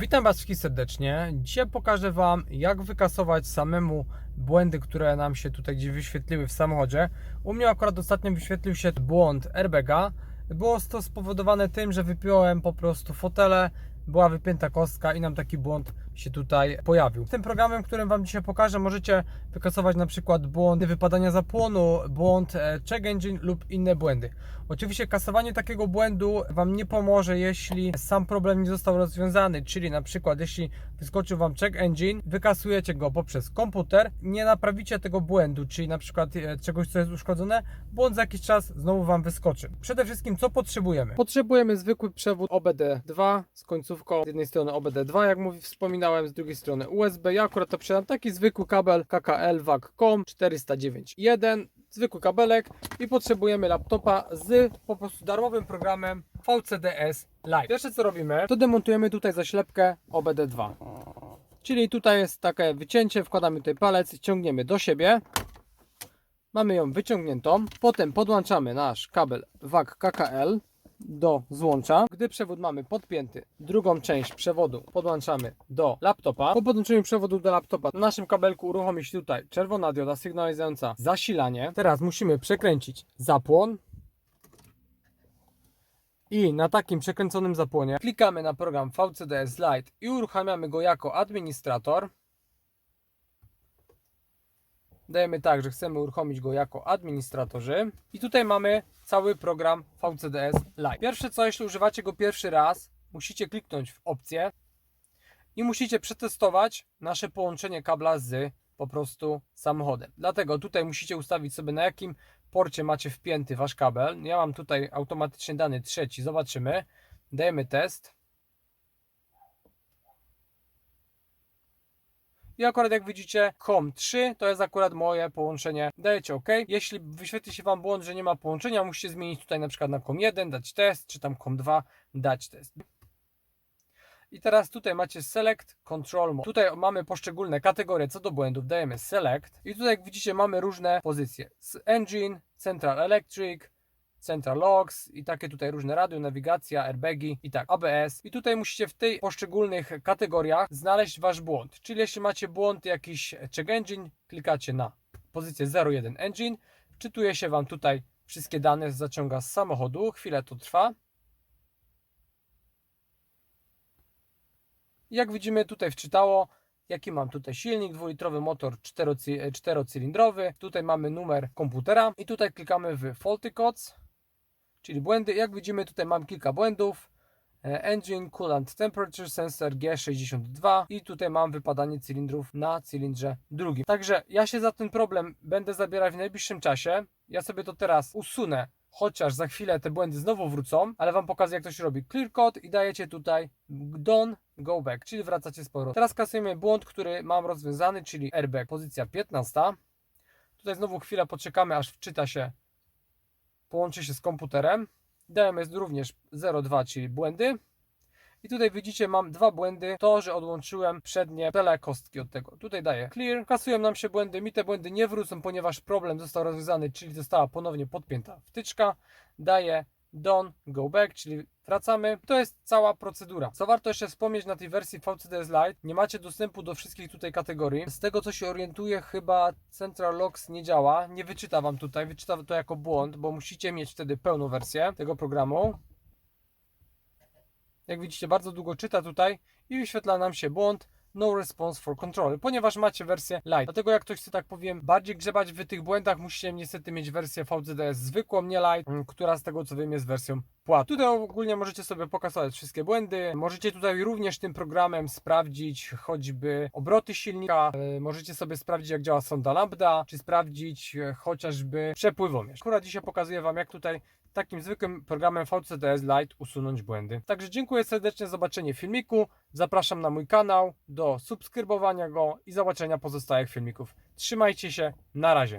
Witam Was wszystkich serdecznie. Dzisiaj pokażę Wam, jak wykasować samemu błędy, które nam się tutaj gdzieś wyświetliły w samochodzie. U mnie akurat ostatnio wyświetlił się błąd airbaga. Było to spowodowane tym, że wypiąłem po prostu fotele, była wypięta kostka i nam taki błąd się tutaj pojawił. Tym programem, którym Wam dzisiaj pokażę, możecie wykasować na przykład błąd wypadania zapłonu, błąd check engine lub inne błędy. Oczywiście kasowanie takiego błędu Wam nie pomoże, jeśli sam problem nie został rozwiązany, czyli na przykład jeśli wyskoczył Wam check engine, wykasujecie go poprzez komputer, nie naprawicie tego błędu, czyli na przykład e, czegoś, co jest uszkodzone, błąd za jakiś czas znowu Wam wyskoczy. Przede wszystkim co potrzebujemy? Potrzebujemy zwykły przewód OBD2 z końcówką z jednej strony OBD2, jak mówi, wspominałem, z drugiej strony USB. Ja akurat to przydam taki zwykły kabel KKL VAC.com 409.1 zwykły kabelek i potrzebujemy laptopa z po prostu darmowym programem VCDS Lite. Pierwsze co robimy, to demontujemy tutaj zaślepkę OBD2. Czyli tutaj jest takie wycięcie, wkładamy tutaj palec, ciągniemy do siebie. Mamy ją wyciągniętą. Potem podłączamy nasz kabel VAC KKL do złącza. Gdy przewód mamy podpięty, drugą część przewodu podłączamy do laptopa. Po podłączeniu przewodu do laptopa na naszym kabelku uruchomi się tutaj czerwona dioda sygnalizująca zasilanie. Teraz musimy przekręcić zapłon. I na takim przekręconym zapłonie klikamy na program VCDS Lite i uruchamiamy go jako administrator. Dajemy tak, że chcemy uruchomić go jako administratorzy. I tutaj mamy cały program VCDS Lite. Pierwsze co, jeśli używacie go pierwszy raz, musicie kliknąć w opcję i musicie przetestować nasze połączenie kabla z po prostu samochodem. Dlatego tutaj musicie ustawić sobie na jakim porcie macie wpięty wasz kabel. Ja mam tutaj automatycznie dany trzeci, zobaczymy. Dajemy test. I akurat jak widzicie COM3 to jest akurat moje połączenie. Dajecie OK. Jeśli wyświetli się Wam błąd, że nie ma połączenia, musicie zmienić tutaj na przykład na COM1, dać test, czy tam COM2, dać test. I teraz tutaj macie Select Control Mode. Tutaj mamy poszczególne kategorie co do błędów. Dajemy Select. I tutaj jak widzicie mamy różne pozycje. Engine, Central Electric, Central Logs i takie tutaj różne radio, nawigacja, airbagi i tak, ABS. I tutaj musicie w tej poszczególnych kategoriach znaleźć Wasz błąd. Czyli jeśli macie błąd jakiś check engine, klikacie na pozycję 01 engine, wczytuje się Wam tutaj wszystkie dane, zaciąga z samochodu, chwilę to trwa. Jak widzimy tutaj wczytało, jaki mam tutaj silnik, dwulitrowy motor czterocy- czterocylindrowy. Tutaj mamy numer komputera i tutaj klikamy w faulty codes, czyli błędy. Jak widzimy tutaj mam kilka błędów. E, Engine Coolant Temperature Sensor G62 i tutaj mam wypadanie cylindrów na cylindrze drugim. Także ja się za ten problem będę zabierać w najbliższym czasie. Ja sobie to teraz usunę, chociaż za chwilę te błędy znowu wrócą, ale Wam pokażę jak to się robi. Clear code i dajecie tutaj done go back, czyli wracacie z powrotem. Teraz kasujemy błąd, który mam rozwiązany, czyli airbag, pozycja 15. Tutaj znowu chwilę poczekamy, aż wczyta się, połączy się z komputerem. Dajemy również 02, czyli błędy. I tutaj widzicie, mam dwa błędy. To, że odłączyłem przednie tyle kostki od tego. Tutaj daję clear. Kasują nam się błędy. Mi te błędy nie wrócą, ponieważ problem został rozwiązany, czyli została ponownie podpięta wtyczka. Daję done, go back, czyli wracamy. To jest cała procedura. Co warto jeszcze wspomnieć na tej wersji VCDS Lite, nie macie dostępu do wszystkich tutaj kategorii. Z tego co się orientuję, chyba Central Logs nie działa. Nie wyczyta Wam tutaj, wyczyta to jako błąd, bo musicie mieć wtedy pełną wersję tego programu. Jak widzicie, bardzo długo czyta tutaj i wyświetla nam się błąd. No response for control, ponieważ macie wersję light. Dlatego jak ktoś chce tak powiem bardziej grzebać w tych błędach, musicie niestety mieć wersję VCDS zwykłą, nie light, mm, która z tego co wiem jest wersją płatną. Tutaj ogólnie możecie sobie pokazać wszystkie błędy. Możecie tutaj również tym programem sprawdzić choćby obroty silnika. E, Możecie sobie sprawdzić jak działa sonda lambda, czy sprawdzić e, chociażby przepływomierz. Akurat dzisiaj pokazuję Wam jak tutaj takim zwykłym programem VCDS Lite usunąć błędy. Także dziękuję serdecznie za zobaczenie filmiku. Zapraszam na mój kanał do subskrybowania go i zobaczenia pozostałych filmików. Trzymajcie się, na razie.